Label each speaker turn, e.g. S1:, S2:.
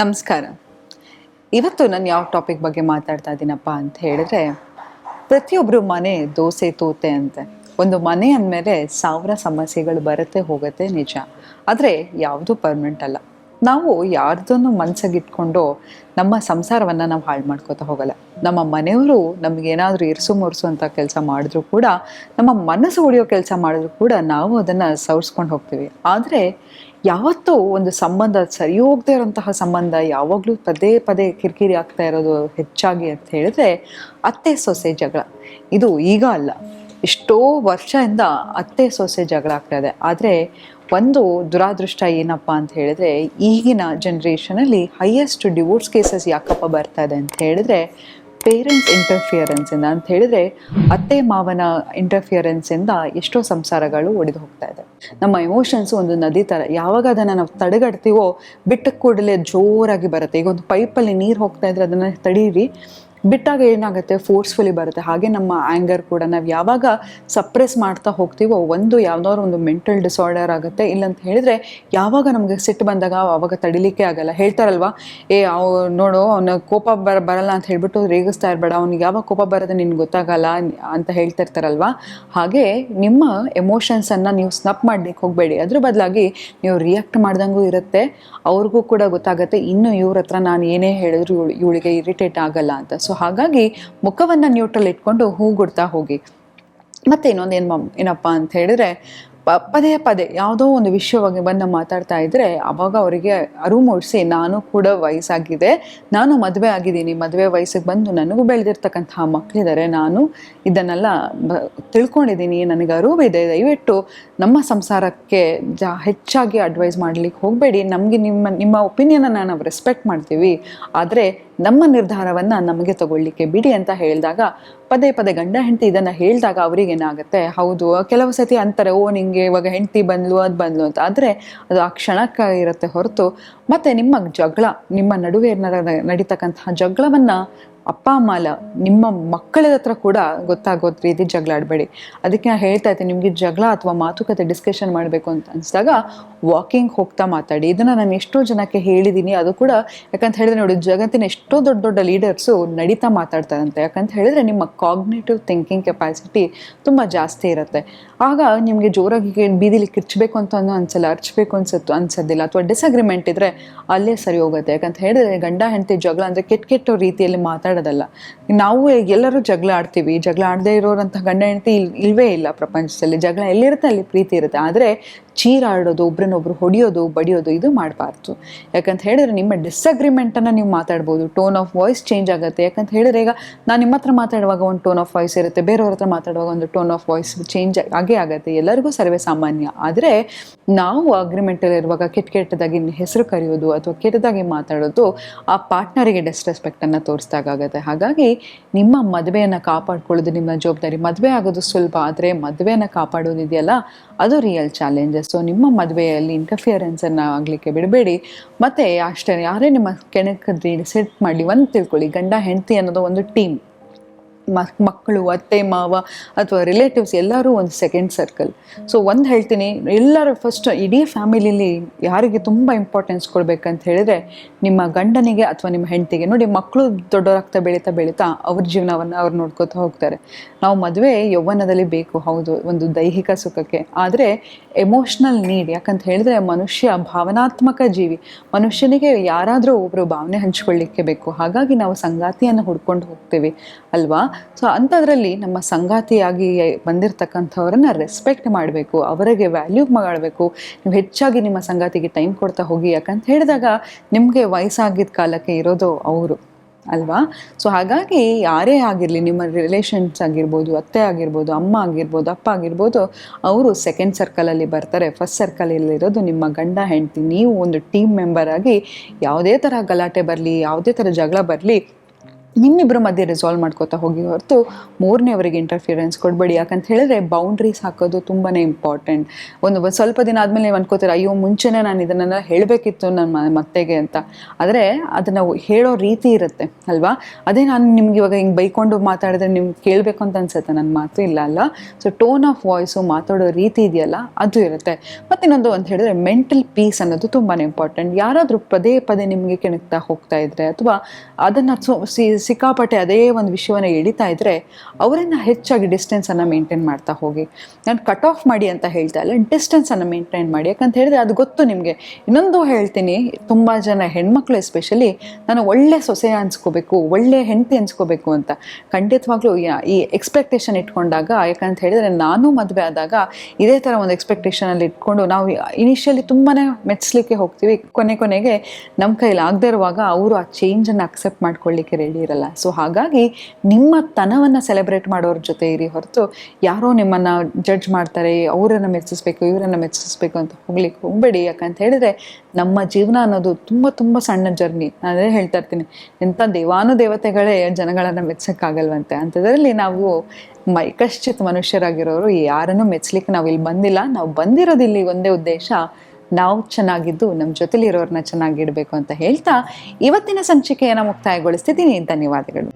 S1: ನಮಸ್ಕಾರ. ಇವತ್ತು ನಾನು ಯಾವ ಟಾಪಿಕ್ ಬಗ್ಗೆ ಮಾತಾಡ್ತಾ ಇದ್ದೀನಪ್ಪ ಅಂತ ಹೇಳಿದ್ರೆ ಪ್ರತಿಯೊಬ್ಬರು ಮನೆ ದೋಸೆ ತೋತೆ ಅಂತೆ. ಒಂದು ಮನೆ ಅಂದಮೇಲೆ ಸಾವಿರ ಸಮಸ್ಯೆಗಳು ಬರುತ್ತೆ ಹೋಗುತ್ತೆ ನಿಜ. ಆದರೆ ಯಾವುದು ಪರ್ಮನೆಂಟ್ ಅಲ್ಲ. ನಾವು ಯಾರ್ದನ್ನು ಮನ್ಸಾಗಿಟ್ಕೊಂಡು ನಮ್ಮ ಸಂಸಾರವನ್ನು ನಾವು ಹಾಳು ಮಾಡ್ಕೋತಾ ಹೋಗಲ್ಲ. ನಮ್ಮ ಮನೆಯವರು ನಮಗೇನಾದರೂ ಇರಿಸು ಮುರಿಸು ಅಂತ ಕೆಲಸ ಮಾಡಿದ್ರು ಕೂಡ, ನಮ್ಮ ಮನಸ್ಸು ಉಳಿಯೋ ಕೆಲಸ ಮಾಡಿದ್ರು ಕೂಡ ನಾವು ಅದನ್ನು ಸವರ್ಸ್ಕೊಂಡು ಹೋಗ್ತೀವಿ. ಆದರೆ ಯಾವತ್ತೂ ಒಂದು ಸಂಬಂಧ ಸರಿ ಹೋಗದೆ ಇರೋಂತಹ ಸಂಬಂಧ, ಯಾವಾಗಲೂ ಪದೇ ಪದೇ ಕಿರಿಕಿರಿ ಆಗ್ತಾ ಇರೋದು ಹೆಚ್ಚಾಗಿ ಅಂತ ಹೇಳಿದ್ರೆ ಅತ್ತೆ ಸೊಸೆ ಜಗಳ. ಇದು ಈಗ ಅಲ್ಲ. ಎಷ್ಟೋ ವರ್ಷದಿಂದ ಅತ್ತೆ ಸೊಸೆ ಜಗಳ ಆಗ್ತಾ ಇದೆ. ಆದರೆ ಒಂದು ದುರಾದೃಷ್ಟ ಏನಪ್ಪ ಅಂತ ಹೇಳಿದ್ರೆ ಈಗಿನ ಜನ್ರೇಷನಲ್ಲಿ ಹೈಯೆಸ್ಟ್ ಡಿವೋರ್ಸ್ ಕೇಸಸ್ ಯಾಕಪ್ಪ ಬರ್ತಾ ಇದೆ ಅಂತ ಹೇಳಿದ್ರೆ ಪೇರೆಂಟ್ಸ್ ಇಂಟರ್ಫಿಯರೆನ್ಸಿಂದ ಅಂತ ಹೇಳಿದ್ರೆ ಅತ್ತೆ ಮಾವನ ಇಂಟರ್ಫಿಯರೆನ್ಸಿಂದ ಎಷ್ಟೋ ಸಂಸಾರಗಳು ಒಡೆದು ಹೋಗ್ತಾ ಇದೆ. ನಮ್ಮ ಎಮೋಷನ್ಸ್ ಒಂದು ನದಿ ಥರ ಯಾವಾಗ ಅದನ್ನು ನಾವು ತಡೆಗಟ್ತೀವೋ ಬಿಟ್ಟ ಕೂಡಲೇ ಜೋರಾಗಿ ಬರುತ್ತೆ. ಈಗ ಒಂದು ಪೈಪಲ್ಲಿ ನೀರು ಹೋಗ್ತಾ ಇದ್ರೆ ಅದನ್ನು ತಡೀರಿ. ಬಿಟ್ಟಾಗ ಏನಾಗುತ್ತೆ? ಫೋರ್ಸ್ಫುಲಿ ಬರುತ್ತೆ. ಹಾಗೆ ನಮ್ಮ ಆ್ಯಂಗರ್ ಕೂಡ ನಾವು ಯಾವಾಗ ಸಪ್ರೆಸ್ ಮಾಡ್ತಾ ಹೋಗ್ತೀವೋ, ಒಂದು ಯಾವ್ದಾದ್ರು ಒಂದು ಮೆಂಟಲ್ ಡಿಸಾರ್ಡರ್ ಆಗುತ್ತೆ. ಇಲ್ಲಂತ ಹೇಳಿದ್ರೆ, ಯಾವಾಗ ನಮಗೆ ಸಿಟ್ಟು ಬಂದಾಗ ಅವಾಗ ತಡಿಲಿಕ್ಕೆ ಆಗಲ್ಲ. ಹೇಳ್ತಾರಲ್ವಾ, ಏ, ಅವ್ ನೋಡು, ಅವನ ಕೋಪ ಬರ, ಬರಲ್ಲ ಅಂತ ಹೇಳ್ಬಿಟ್ಟು ರೇಗಿಸ್ತಾ ಇರಬೇಡ. ಅವ್ನಿಗೆ ಯಾವಾಗ ಕೋಪ ಬರೋದು ನಿನ್ಗೆ ಗೊತ್ತಾಗಲ್ಲ ಅಂತ ಹೇಳ್ತಾ ಇರ್ತಾರಲ್ವಾ ಹಾಗೆ ನಿಮ್ಮ ಎಮೋಷನ್ಸನ್ನು ನೀವು ಸ್ನಪ್ ಮಾಡ್ಲಿಕ್ಕೆ ಹೋಗಬೇಡಿ. ಅದ್ರ ಬದಲಾಗಿ ನೀವು ರಿಯಾಕ್ಟ್ ಮಾಡ್ದಂಗೂ ಇರುತ್ತೆ. ಅವ್ರಿಗೂ ಕೂಡ ಗೊತ್ತಾಗುತ್ತೆ, ಇನ್ನು ಇವ್ರ ಹತ್ರ ನಾನು ಏನೇ ಹೇಳಿದ್ರು ಇವ್ಳು, ಇವಳಿಗೆ ಇರಿಟೇಟ್ ಆಗಲ್ಲ ಅಂತ. ಸೊ ಹಾಗಾಗಿ ಮುಖವನ್ನು ನ್ಯೂಟ್ರಲ್ ಇಟ್ಕೊಂಡು ಹೂ ಗುಡ್ತಾ ಹೋಗಿ. ಮತ್ತೆ ಇನ್ನೊಂದು ಏನು ಏನಪ್ಪ ಅಂತ ಹೇಳಿದ್ರೆ ಪದೇ ಪದೇ ಯಾವುದೋ ಒಂದು ವಿಷಯವಾಗಿ ಬಂದು ಮಾತಾಡ್ತಾ ಇದ್ರೆ ಅವಾಗ ಅವರಿಗೆ ಅರಿವು ಮೂಡಿಸಿ ನಾನು ಕೂಡ ವಯಸ್ಸಾಗಿದೆ, ನಾನು ಮದುವೆ ಆಗಿದ್ದೀನಿ, ಮದುವೆ ವಯಸ್ಸಿಗೆ ಬಂದು ನನಗೂ ಬೆಳೆದಿರ್ತಕ್ಕಂತಹ ಮಕ್ಕಳಿದ್ದಾರೆ ನಾನು ಇದನ್ನೆಲ್ಲ ತಿಳ್ಕೊಂಡಿದ್ದೀನಿ, ನನಗೆ ಅರಿವಿದೆ ದಯವಿಟ್ಟು ನಮ್ಮ ಸಂಸಾರಕ್ಕೆ ಜಾ, ಹೆಚ್ಚಾಗಿ ಅಡ್ವೈಸ್ ಮಾಡ್ಲಿಕ್ಕೆ ಹೋಗಬೇಡಿ, ನಮಗೆ ನಿಮ್ಮ ನಿಮ್ಮ ಒಪಿನಿಯನನ್ನು ನಾವು ರೆಸ್ಪೆಕ್ಟ್ ಮಾಡ್ತೀವಿ, ಆದರೆ ನಮ್ಮ ನಿರ್ಧಾರವನ್ನು ನಮಗೆ ತಗೊಳ್ಳಿಕ್ಕೆ ಬಿಡಿ ಅಂತ ಹೇಳಿದಾಗ, ಪದೇ ಪದೇ ಗಂಡ ಹೆಂಡತಿ ಇದನ್ನು ಹೇಳಿದಾಗ ಅವ್ರಿಗೆ ಏನಾಗುತ್ತೆ ಹೌದು, ಕೆಲವು ಸತಿ ಅಂತಾರೆ, ಓ, ನಿಂಗೆ ಇವಾಗ ಹೆಂಡತಿ ಬಂದ್ಲು, ಅದು ಬಂದ್ಲು ಅಂತ. ಆದರೆ ಅದು ಆ ಕ್ಷಣಕ್ಕೆ ಇರುತ್ತೆ ಹೊರತು, ಮತ್ತು ನಿಮ್ಮ ಜಗಳ, ನಿಮ್ಮ ನಡುವೆ ನಡೀತಕ್ಕಂತಹ ಜಗಳವನ್ನು ಅಪ್ಪ, ಅಮ್ಮ ಅಲ್ಲ, ನಿಮ್ಮ ಮಕ್ಕಳ ಹತ್ರ ಕೂಡ ಗೊತ್ತಾಗೋ ರೀತಿ ಜಗಳ ಆಡಬೇಡಿ. ಅದಕ್ಕೆ ನಾನು ಹೇಳ್ತಾ ಇದ್ದೀನಿ ನಿಮಗೆ ಜಗಳ ಅಥವಾ ಮಾತುಕತೆ ಡಿಸ್ಕಷನ್ ಮಾಡಬೇಕು ಅಂತ ಅನಿಸಿದಾಗ ವಾಕಿಂಗ್ ಹೋಗ್ತಾ ಮಾತಾಡಿ. ಇದನ್ನು ನಾನು ಎಷ್ಟೋ ಜನಕ್ಕೆ ಹೇಳಿದ್ದೀನಿ ಅದು ಕೂಡ ಯಾಕಂತ ಹೇಳಿದ್ರೆ ನೋಡಿ, ಜಗತ್ತಿನ ಎಷ್ಟೋ ದೊಡ್ಡ ದೊಡ್ಡ ಲೀಡರ್ಸು ನಡೀತಾ ಮಾತಾಡ್ತಾರಂತೆ. ಯಾಕಂತ ಹೇಳಿದ್ರೆ ನಿಮ್ಮ ಕಾಗ್ನೇಟಿವ್ ಥಿಂಕಿಂಗ್ ಕೆಪಾಸಿಟಿ ತುಂಬ ಜಾಸ್ತಿ ಇರುತ್ತೆ. ಆಗ ನಿಮಗೆ ಜೋರಾಗಿ ಬೀದಿಲಿ ಕಿರ್ಚಬೇಕು ಅಂತ ಅನ್ನೋ ಅನ್ಸಲ್ಲ, ಅರ್ಚಬೇಕು ಅನ್ಸತ್ತು, ಅನ್ಸೋದಿಲ್ಲ. ಅಥವಾ ಡಿಸಗ್ರಿಮೆಂಟ್ ಇದ್ರೆ ಅಲ್ಲೇ ಸರಿ ಹೋಗುತ್ತೆ. ಯಾಕಂತ ಹೇಳಿದ್ರೆ ಗಂಡ, ಹೆಂಡತಿ ಜಗಳ ಅಂದರೆ ಕೆಟ್ಟ ಕೆಟ್ಟ ರೀತಿಯಲ್ಲಿ ಮಾತಾಡೋದಲ್ಲ ನಾವು ಎಲ್ಲರೂ ಜಗಳ ಆಡ್ತೀವಿ. ಜಗಳ ಆಡದೇ ಇರೋರಂಥ ಗಂಡ ಹೆಂಡತಿ ಇಲ್, ಇಲ್ವೇ ಇಲ್ಲ ಪ್ರಪಂಚದಲ್ಲಿ. ಜಗಳ ಎಲ್ಲಿರುತ್ತೆ ಅಲ್ಲಿ ಪ್ರೀತಿ ಇರುತ್ತೆ. ಆದರೆ ಚೀರಾಡೋದು, ಒಬ್ರನ್ನೊಬ್ರು ಹೊಡೆಯೋದು, ಬಡಿಯೋದು, ಇದು ಮಾಡಬಾರ್ದು. ಯಾಕಂತ ಹೇಳಿದ್ರೆ ನಿಮ್ಮ ಡಿಸಗ್ರಿಮೆಂಟನ್ನು ನೀವು ಮಾತಾಡ್ಬೋದು. ಟೋನ್ ಆಫ್ ವಾಯ್ಸ್ ಚೇಂಜ್ ಆಗುತ್ತೆ. ಯಾಕಂತ ಹೇಳಿದ್ರೆ ಈಗ ನಾನು ನಿಮ್ಮ ಹತ್ರ ಮಾತಾಡುವಾಗ ಒಂದು ಟೋನ್ ಆಫ್ ವಾಯ್ಸ್ ಇರುತ್ತೆ. ಬೇರೆಯವ್ರ ಹತ್ರ ಮಾತಾಡುವಾಗ ಒಂದು ಟೋನ್ ಆಫ್ ವಾಯ್ಸ್ ಚೇಂಜ್ ಆಗೇ ಆಗುತ್ತೆ. ಎಲ್ಲರಿಗೂ ಸರ್ವೇ ಸಾಮಾನ್ಯ. ಆದರೆ ನಾವು ಅಗ್ರಿಮೆಂಟಲ್ಲಿ ಇರುವಾಗ ಕೆಟ್ಟ ಕೆಟ್ಟದಾಗಿ ಹೆಸರು ಕರೆಯೋದು ಅಥವಾ ಕೆಟ್ಟದಾಗಿ ಮಾತಾಡೋದು ಆ ಪಾರ್ಟ್ನರಿಗೆ ಡಿಸ್ರೆಸ್ಪೆಕ್ಟನ್ನು ತೋರಿಸ್ದಾಗುತ್ತೆ ಹಾಗಾಗಿ ನಿಮ್ಮ ಮದುವೆಯನ್ನು ಕಾಪಾಡ್ಕೊಳ್ಳೋದು, ನಿಮ್ಮ ಜವಾಬ್ದಾರಿ ಮದುವೆ ಆಗೋದು ಸುಲಭ, ಆದರೆ ಮದುವೆಯನ್ನು ಕಾಪಾಡೋದಿದೆಯಲ್ಲ, ಅದು ರಿಯಲ್ ಚಾಲೆಂಜಸ್ ಸೊ ನಿಮ್ಮ ಮದುವೆಯಲ್ಲಿ ಇಂಟರ್ಫಿಯರೆನ್ಸನ್ನು ಆಗಲಿಕ್ಕೆ ಬಿಡಬೇಡಿ. ಮತ್ತು ಅಷ್ಟೇ, ಯಾರೇ ನಿಮ್ಮ ಕೆಣಕದ್ರಿ ಸೆಟ್ ಮಾಡಲಿ ಒಂದು ತಿಳ್ಕೊಳ್ಳಿ, ಗಂಡ, ಹೆಂಡತಿ ಅನ್ನೋದು ಒಂದು ಟೀಮ್ ಮಕ್ಕಳು, ಅತ್ತೆ, ಮಾವ ಅಥವಾ ರಿಲೇಟಿವ್ಸ್ ಎಲ್ಲರೂ ಒಂದು ಸೆಕೆಂಡ್ ಸರ್ಕಲ್ ಸೊ ಒಂದು ಹೇಳ್ತೀನಿ, ಎಲ್ಲರೂ ಫಸ್ಟ್ ಇಡೀ ಫ್ಯಾಮಿಲಿಲಿ ಯಾರಿಗೆ ತುಂಬ ಇಂಪಾರ್ಟೆನ್ಸ್ ಕೊಡಬೇಕಂತ ಹೇಳಿದ್ರೆ, ನಿಮ್ಮ ಗಂಡನಿಗೆ ಅಥವಾ ನಿಮ್ಮ ಹೆಂಡತಿಗೆ. ನೋಡಿ, ಮಕ್ಕಳು ದೊಡ್ಡವರಾಗ್ತಾ ಬೆಳೀತಾ ಬೆಳೀತಾ ಅವ್ರ ಜೀವನವನ್ನು ಅವ್ರು ನೋಡ್ಕೋತಾ ಹೋಗ್ತಾರೆ. ನಾವು ಮದುವೆ ಯೌವನದಲ್ಲಿ ಬೇಕು, ಹೌದು, ಒಂದು ದೈಹಿಕ ಸುಖಕ್ಕೆ. ಆದರೆ ಎಮೋಷ್ನಲ್ ನೀಡ್ ಯಾಕಂತ ಹೇಳಿದ್ರೆ, ಮನುಷ್ಯ ಭಾವನಾತ್ಮಕ ಜೀವಿ. ಮನುಷ್ಯನಿಗೆ ಯಾರಾದರೂ ಒಬ್ಬರು ಭಾವನೆ ಹಂಚ್ಕೊಳ್ಳಿಕ್ಕೆ ಬೇಕು. ಹಾಗಾಗಿ ನಾವು ಸಂಗಾತಿಯನ್ನು ಹುಡ್ಕೊಂಡು ಹೋಗ್ತೀವಿ, ಅಲ್ವಾ? ಸೊ ಅಂಥದ್ರಲ್ಲಿ ನಮ್ಮ ಸಂಗಾತಿಯಾಗಿ ಬಂದಿರತಕ್ಕಂಥವ್ರನ್ನ ರೆಸ್ಪೆಕ್ಟ್ ಮಾಡಬೇಕು, ಅವರಿಗೆ ವ್ಯಾಲ್ಯೂ ಮಾಡಬೇಕು. ನೀವು ಹೆಚ್ಚಾಗಿ ನಿಮ್ಮ ಸಂಗಾತಿಗೆ ಟೈಮ್ ಕೊಡ್ತಾ ಹೋಗಿ, ಯಾಕಂತ ಹೇಳಿದಾಗ ನಿಮಗೆ ವಯಸ್ಸಾಗಿದ್ದ ಕಾಲಕ್ಕೆ ಇರೋದು ಅವರು, ಅಲ್ವಾ? ಸೊ ಹಾಗಾಗಿ ಯಾರೇ ಆಗಿರಲಿ, ನಿಮ್ಮ ರಿಲೇಷನ್ಸ್ ಆಗಿರ್ಬೋದು, ಅತ್ತೆ ಆಗಿರ್ಬೋದು, ಅಮ್ಮ ಆಗಿರ್ಬೋದು, ಅಪ್ಪ ಆಗಿರ್ಬೋದು, ಅವರು ಸೆಕೆಂಡ್ ಸರ್ಕಲಲ್ಲಿ ಬರ್ತಾರೆ. ಫಸ್ಟ್ ಸರ್ಕಲಲ್ಲಿರೋದು ನಿಮ್ಮ ಗಂಡ, ಹೆಂಡತಿ. ನೀವು ಒಂದು ಟೀಮ್ ಮೆಂಬರ್ ಆಗಿ ಯಾವುದೇ ಥರ ಗಲಾಟೆ ಬರಲಿ, ಯಾವುದೇ ಥರ ಜಗಳ ಬರಲಿ ನಿಮ್ಮಿಬ್ಬರ ಮಧ್ಯೆ ರಿಸಾಲ್ವ್ ಮಾಡ್ಕೋತಾ ಹೋಗಿ ಹೊರತು ಮೂರನೇವರಿಗೆ ಇಂಟರ್ಫಿಯರೆನ್ಸ್ ಕೊಡಬೇಡಿ. ಯಾಕಂತ ಹೇಳಿದ್ರೆ ಬೌಂಡ್ರೀಸ್ ಹಾಕೋದು ತುಂಬಾ ಇಂಪಾರ್ಟೆಂಟ್ ಒಂದು ಸ್ವಲ್ಪ ದಿನ ಆದಮೇಲೆ ನೀವು ಅನ್ಕೋತೀರ, ಅಯ್ಯೋ, ಮುಂಚೆನೇ ನಾನು ಇದನ್ನೆಲ್ಲ ಹೇಳಬೇಕಿತ್ತು ನನ್ನ ಮತ್ತೆಗೆ ಅಂತ. ಆದರೆ ಅದನ್ನು ಹೇಳೋ ರೀತಿ ಇರುತ್ತೆ, ಅಲ್ವಾ? ಅದೇ ನಾನು ನಿಮ್ಗೆ ಇವಾಗ ಹಿಂಗೆ ಬೈಕೊಂಡು ಮಾತಾಡಿದ್ರೆ ನಿಮ್ಗೆ ಕೇಳಬೇಕು ಅಂತ ಅನ್ಸುತ್ತೆ ನನ್ನ ಮಾತು ಇಲ್ಲ ಅಲ್ಲ? ಸೊ ಟೋನ್ ಆಫ್ ವಾಯ್ಸು ಮಾತಾಡೋ ರೀತಿ ಇದೆಯಲ್ಲ, ಅದು ಇರುತ್ತೆ. ಮತ್ತು ಇನ್ನೊಂದು ಅಂತ ಹೇಳಿದ್ರೆ ಮೆಂಟಲ್ ಪೀಸ್ ಅನ್ನೋದು ತುಂಬಾ ಇಂಪಾರ್ಟೆಂಟ್ ಯಾರಾದರೂ ಪದೇ ಪದೇ ನಿಮಗೆ ಕೆಣಕ್ತಾ ಹೋಗ್ತಾ ಇದ್ರೆ ಅಥವಾ ಅದನ್ನು ಸಿಕ್ಕಾಪಟ್ಟೆ ಅದೇ ಒಂದು ವಿಷಯವನ್ನು ಎಳಿತಾ ಇದ್ದರೆ ಅವರನ್ನು ಹೆಚ್ಚಾಗಿ ಡಿಸ್ಟೆನ್ಸನ್ನು ಮೇಂಟೈನ್ ಮಾಡ್ತಾ ಹೋಗಿ. ನಾನು ಕಟ್ ಆಫ್ ಮಾಡಿ ಅಂತ ಹೇಳ್ತಾ ಇಲ್ಲ ಡಿಸ್ಟೆನ್ಸನ್ನು ಮೇಂಟೈನ್ ಮಾಡಿ. ಯಾಕಂತ ಹೇಳಿದ್ರೆ ಅದು ಗೊತ್ತು ನಿಮಗೆ. ಇನ್ನೊಂದು ಹೇಳ್ತೀನಿ, ತುಂಬ ಜನ ಹೆಣ್ಮಕ್ಳು ಎಸ್ಪೆಷಲಿ ನಾನು ಒಳ್ಳೆ ಸೊಸೆ ಅನ್ಸ್ಕೋಬೇಕು, ಒಳ್ಳೆ ಹೆಂಡತಿ ಅನ್ಸ್ಕೋಬೇಕು ಅಂತ. ಖಂಡಿತವಾಗ್ಲೂ ಈ ಎಕ್ಸ್ಪೆಕ್ಟೇಷನ್ ಇಟ್ಕೊಂಡಾಗ, ಯಾಕಂತ ಹೇಳಿದ್ರೆ ನಾನು ಮದುವೆ ಆದಾಗ ಇದೇ ಥರ ಒಂದು ಎಕ್ಸ್ಪೆಕ್ಟೇಷನಲ್ಲಿ ಇಟ್ಕೊಂಡು ನಾವು ಇನಿಷಿಯಲಿ ತುಂಬಾ ಮೆಚ್ಚಲಿಕ್ಕೆ ಹೋಗ್ತೀವಿ. ಕೊನೆ ಕೊನೆಗೆ ನಮ್ಮ ಕೈಲಿ ಆಗದೆ ಇರುವಾಗ ಅವರು ಆ ಚೇಂಜನ್ನು ಅಕ್ಸೆಪ್ಟ್ ಮಾಡ್ಕೊಳ್ಳಿಕ್ಕೆ ರೆಡಿ ಇರಲ್ಲ. ಸೊ ಹಾಗಾಗಿ ನಿಮ್ಮ ತನವನ್ನು ಸೆಲೆಬ್ರೇಟ್ ಮಾಡೋರ ಜೊತೆ ಇರಿ ಹೊರತು ಯಾರೋ ನಿಮ್ಮನ್ನು ಜಡ್ಜ್ ಮಾಡ್ತಾರೆ, ಅವರನ್ನು ಮೆಚ್ಚಿಸ್ಬೇಕು, ಇವರನ್ನು ಮೆಚ್ಚಿಸ್ಬೇಕು ಅಂತ ಹೋಗ್ಲಿಕ್ಕೆ ಹೋಗಬೇಡಿ. ಯಾಕಂತ ಹೇಳಿದ್ರೆ ನಮ್ಮ ಜೀವನ ಅನ್ನೋದು ತುಂಬ ತುಂಬ ಸಣ್ಣ ಜರ್ನಿ ನಾನು ಹೇಳ್ತಾ ಇರ್ತೀನಿ. ಎಂಥ ದೇವಾನು ದೇವತೆಗಳೇ ಜನಗಳನ್ನು ಮೆಚ್ಚಕ್ಕಾಗಲ್ವಂತೆ ಅಂಥದ್ರಲ್ಲಿ ನಾವು ಮೈಕಶ್ಚಿತ್ ಮನುಷ್ಯರಾಗಿರೋರು ಯಾರನ್ನು ಮೆಚ್ಚಲಿಕ್ಕೆ ನಾವು ಇಲ್ಲಿ ಬಂದಿಲ್ಲ. ನಾವು ಬಂದಿರೋದಿಲ್ಲಿ ಒಂದೇ ಉದ್ದೇಶ ನಾವು ಚೆನ್ನಾಗಿದ್ದು ನಮ್ಮ ಜೊತೆಲಿರೋರನ್ನ ಚೆನ್ನಾಗಿಡಬೇಕು ಅಂತ ಹೇಳ್ತಾ ಇವತ್ತಿನ ಸಂಚಿಕೆಯನ್ನು ಮುಕ್ತಾಯಗೊಳಿಸ್ತಿದ್ದೀನಿ. ಧನ್ಯವಾದಗಳು.